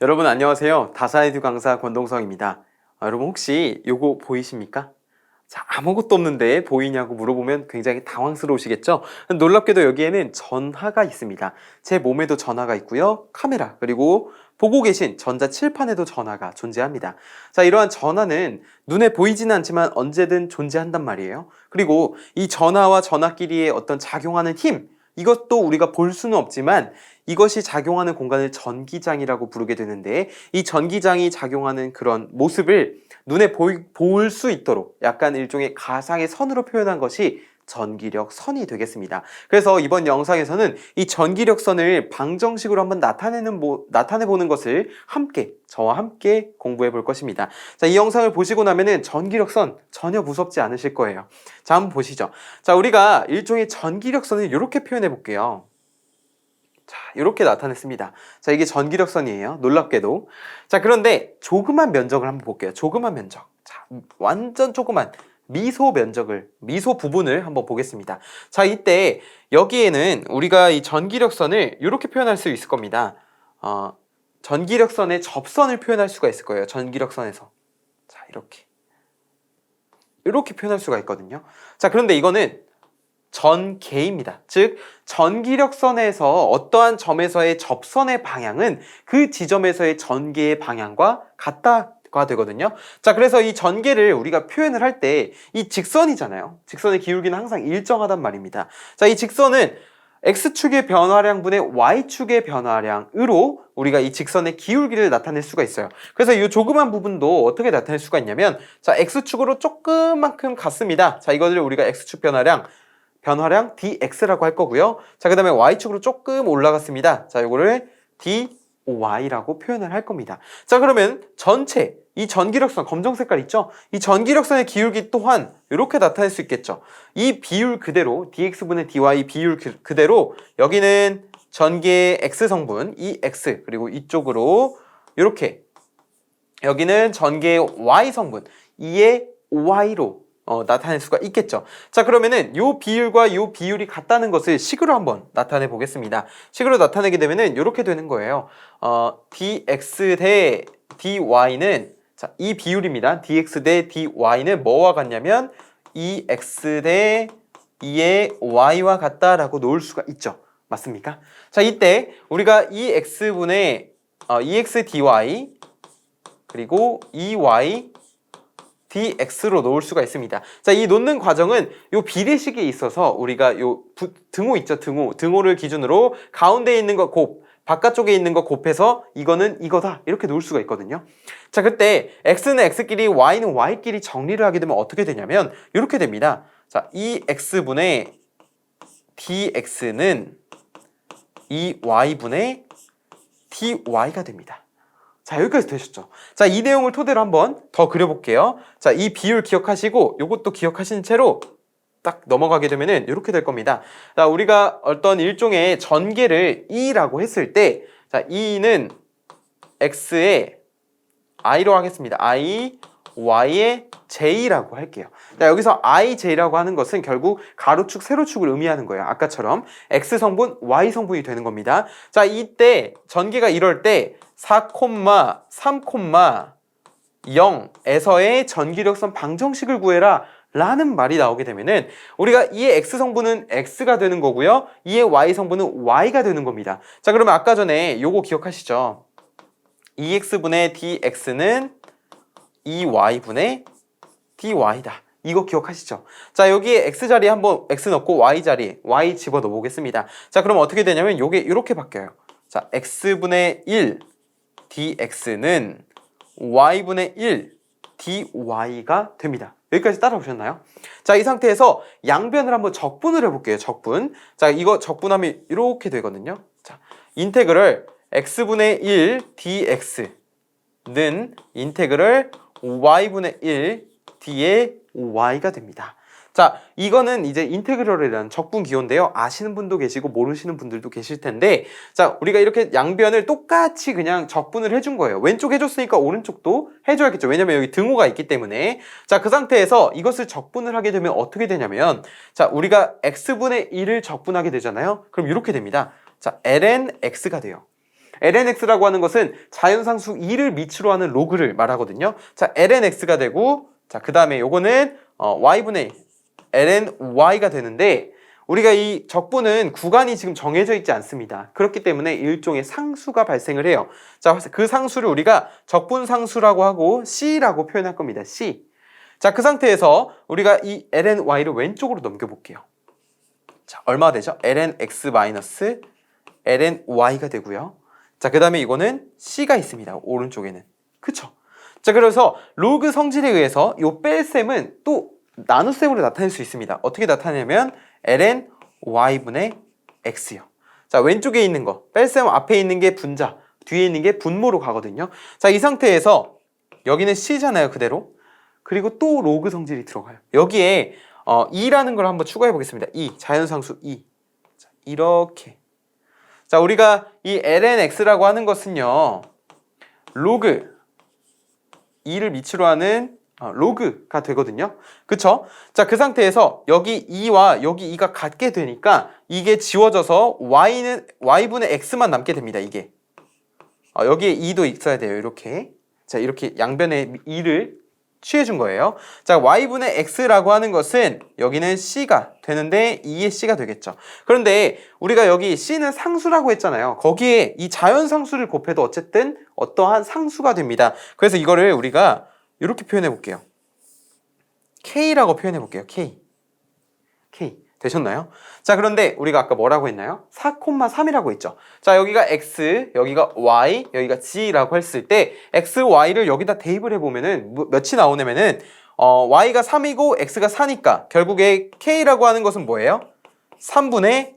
여러분 안녕하세요. 다사이드 강사 권동성입니다. 아, 여러분 혹시 요거 보이십니까? 자, 아무것도 없는데 보이냐고 물어보면 굉장히 당황스러우시겠죠? 놀랍게도 여기에는 전화가 있습니다. 제 몸에도 전화가 있고요. 카메라, 그리고 보고 계신 전자 칠판에도 전화가 존재합니다. 자, 이러한 전화는 눈에 보이지는 않지만 언제든 존재한단 말이에요. 그리고 이 전화와 전화끼리의 어떤 작용하는 힘, 이것도 우리가 볼 수는 없지만 이것이 작용하는 공간을 전기장이라고 부르게 되는데 이 전기장이 작용하는 그런 모습을 눈에 볼 수 있도록 약간 일종의 가상의 선으로 표현한 것이 전기력 선이 되겠습니다. 그래서 이번 영상에서는 이 전기력 선을 방정식으로 한번 나타내는 보, 나타내 보는 것을 함께 저와 함께 공부해 볼 것입니다. 자, 이 영상을 보시고 나면은 전기력 선 전혀 무섭지 않으실 거예요. 자, 한번 보시죠. 자, 우리가 일종의 전기력 선을 이렇게 표현해 볼게요. 자, 이렇게 나타냈습니다. 자, 이게 전기력 선이에요. 놀랍게도. 자, 그런데 조그만 면적을 한번 볼게요. 조그만 면적. 자, 완전 조그만 미소 면적을, 미소 부분을 한번 보겠습니다. 자, 이때 여기에는 우리가 이 전기력 선을 이렇게 표현할 수 있을 겁니다. 어, 전기력 선의 접선을 표현할 수가 있을 거예요. 전기력 선에서. 자, 이렇게. 이렇게 표현할 수가 있거든요. 자, 그런데 이거는 전개입니다. 즉 전기력선에서 어떠한 점에서의 접선의 방향은 그 지점에서의 전개의 방향과 같다 가 되거든요. 자, 그래서 이 전개를 우리가 표현을 할 때 이 직선이잖아요. 직선의 기울기는 항상 일정하단 말입니다. 자, 이 직선은 x축의 변화량분의 y축의 변화량으로 우리가 이 직선의 기울기를 나타낼 수가 있어요. 그래서 이 조그만 부분도 어떻게 나타낼 수가 있냐면 자, x축으로 조금만큼 갔습니다. 자, 이거를 우리가 x축 변화량 변화량 dx라고 할 거고요. 자, 그 다음에 y축으로 조금 올라갔습니다. 자, 요거를 dy라고 표현을 할 겁니다. 자, 그러면 전체 이 전기력선 검정 색깔 있죠? 이 전기력선의 기울기 또한 이렇게 나타낼 수 있겠죠. 이 비율 그대로 dx분의 dy 비율 그- 그대로 여기는 전기의 x 성분 이 x 그리고 이쪽으로 이렇게 여기는 전기의 y 성분 2의 y로 어, 나타낼 수가 있겠죠. 자, 그러면은 요 비율과 요 비율이 같다는 것을 식으로 한번 나타내 보겠습니다. 식으로 나타내게 되면은 이렇게 되는 거예요. 어, dx 대 dy는 자, 이 비율입니다. dx 대 dy는 뭐와 같냐면 2x 대 2의 y와 같다라고 놓을 수가 있죠. 맞습니까? 자, 이때 우리가 2x분의 어, 2x dy 그리고 2y dx로 놓을 수가 있습니다. 자, 이 놓는 과정은 요 비례식에 있어서 우리가 요 부, 등호 있죠, 등호. 등호를 기준으로 가운데 있는 거 곱, 바깥쪽에 있는 거 곱해서 이거는 이거다. 이렇게 놓을 수가 있거든요. 자, 그때 x는 x끼리 y는 y끼리 정리를 하게 되면 어떻게 되냐면 이렇게 됩니다. 자, 이 x분의 dx는 이 y분의 dy가 됩니다. 자, 여기까지 되셨죠? 자, 이 내용을 토대로 한번 더 그려볼게요. 자, 이 비율 기억하시고 요것도 기억하신 채로 딱 넘어가게 되면은 이렇게 될 겁니다. 자, 우리가 어떤 일종의 전개를 E라고 했을 때, 자, E는 X의 I로 하겠습니다. I, Y의 J라고 할게요. 자, 여기서 I, J라고 하는 것은 결국 가로축, 세로축을 의미하는 거예요. 아까처럼 X 성분, Y 성분이 되는 겁니다. 자, 이때 전개가 이럴 때 4, 3, 0에서의 전기력선 방정식을 구해라 라는 말이 나오게 되면은 우리가 이의 x 성분은 x가 되는 거고요. 이의 y 성분은 y가 되는 겁니다. 자, 그러면 아까 전에 요거 기억하시죠? 2x분의 dx는 2y분의 dy다. 이거 기억하시죠? 자, 여기에 x 자리에 한번 x 넣고 y 자리에 y 집어넣어 보겠습니다. 자, 그럼 어떻게 되냐면 요게 이렇게 바뀌어요. 자, x분의 1 dx는 y분의 1 dy가 됩니다. 여기까지 따라오셨나요? 자, 이 상태에서 양변을 한번 적분을 해 볼게요. 적분. 자, 이거 적분하면 이렇게 되거든요. 자, 인테그럴 x분의 1 dx는 인테그럴 y분의 1 d의 y가 됩니다. 자, 이거는 이제 인테그럴이라는 적분 기호인데요. 아시는 분도 계시고 모르시는 분들도 계실 텐데, 자, 우리가 이렇게 양변을 똑같이 그냥 적분을 해준 거예요. 왼쪽 해줬으니까 오른쪽도 해줘야겠죠. 왜냐면 여기 등호가 있기 때문에. 자, 그 상태에서 이것을 적분을 하게 되면 어떻게 되냐면, 자, 우리가 x분의 1을 적분하게 되잖아요. 그럼 이렇게 됩니다. 자, ln x가 돼요. Lnx라고 하는 것은 자연상수 2를 미치로 하는 로그를 말하거든요. 자, lnx가 되고 자, 그 다음에 요거는 어, y분의 lny가 되는데 우리가 이 적분은 구간이 지금 정해져 있지 않습니다. 그렇기 때문에 일종의 상수가 발생을 해요. 자, 그 상수를 우리가 적분 상수라고 하고 c라고 표현할 겁니다. c. 자, 그 상태에서 우리가 이 lny를 왼쪽으로 넘겨 볼게요. 자, 얼마 되죠? lnx 마이너스 lny가 되고요. 자, 그 다음에 이거는 c가 있습니다. 오른쪽에는. 그쵸? 자, 그래서 로그 성질에 의해서 이 뺄셈은 또 나눗셈으로 나타낼 수 있습니다. 어떻게 나타내냐면 ln y분의 x요. 자, 왼쪽에 있는 거, 뺄셈 앞에 있는 게 분자, 뒤에 있는 게 분모로 가거든요. 자, 이 상태에서 여기는 c잖아요, 그대로. 그리고 또 로그 성질이 들어가요. 여기에 어, 2라는 걸 한번 추가해 보겠습니다. 2, 자연상수 2. 자, 이렇게. 자, 우리가 이 lnx라고 하는 것은요. 로그 2를 미치로 하는 어, 로그가 되거든요. 그쵸? 자, 그 상태에서 여기 2와 여기 2가 같게 되니까 이게 지워져서 y는 y분의 x만 남게 됩니다. 이게. 어, 여기에 2도 있어야 돼요. 이렇게. 자, 이렇게 양변에 2를 취해준 거예요. 자, y분의 x라고 하는 것은 여기는 c가 되는데 2의 c가 되겠죠. 그런데 우리가 여기 c는 상수라고 했잖아요. 거기에 이 자연 상수를 곱해도 어쨌든 어떠한 상수가 됩니다. 그래서 이거를 우리가 이렇게 표현해 볼게요. k라고 표현해 볼게요. k. k. 되셨나요? 자, 그런데 우리가 아까 뭐라고 했나요? 4,3이라고 했죠. 자, 여기가 x, 여기가 y, 여기가 g라고 했을 때 x, y를 여기다 대입을 해보면은 뭐- 몇이 나오냐면은 어, y가 3이고 x가 4니까 결국에 k라고 하는 것은 뭐예요? 3분의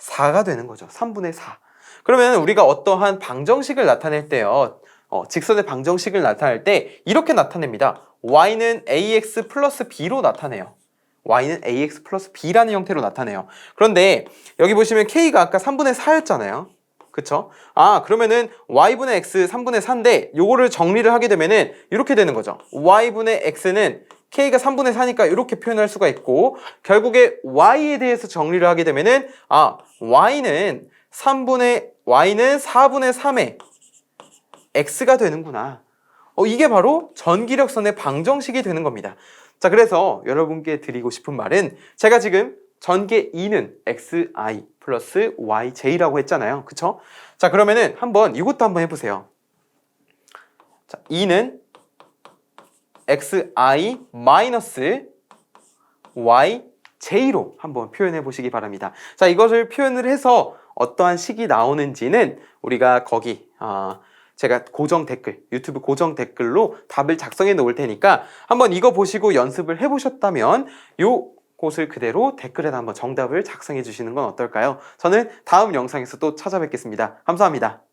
4가 되는 거죠. 3분의 4. 그러면 우리가 어떠한 방정식을 나타낼 때요. 어, 직선의 방정식을 나타낼 때 이렇게 나타냅니다. y는 ax 플러스 b로 나타내요. Y는 ax 플러스 b라는 형태로 나타내요. 그런데 여기 보시면 k가 아까 3분의 4였잖아요. 그쵸? 아 그러면은 y분의 x 3분의 4인데 요거를 정리를 하게 되면은 이렇게 되는 거죠. y분의 x는 k가 3분의 4니까 이렇게 표현할 수가 있고 결국에 y에 대해서 정리를 하게 되면은 아 y는 3분의 y는 4분의 3의 x가 되는구나. 어, 이게 바로 전기력선의 방정식이 되는 겁니다. 자, 그래서 여러분께 드리고 싶은 말은 제가 지금 전개 2는 xi 플러스 yj라고 했잖아요. 그쵸? 자, 그러면은 한번 이것도 한번 해보세요. 자, 2는 xi 마이너스 yj로 한번 표현해 보시기 바랍니다. 자, 이것을 표현을 해서 어떠한 식이 나오는지는 우리가 거기, 어, 제가 고정 댓글, 유튜브 고정 댓글로 답을 작성해 놓을 테니까 한번 이거 보시고 연습을 해 보셨다면 요 곳을 그대로 댓글에 한번 정답을 작성해 주시는 건 어떨까요? 저는 다음 영상에서 또 찾아뵙겠습니다. 감사합니다.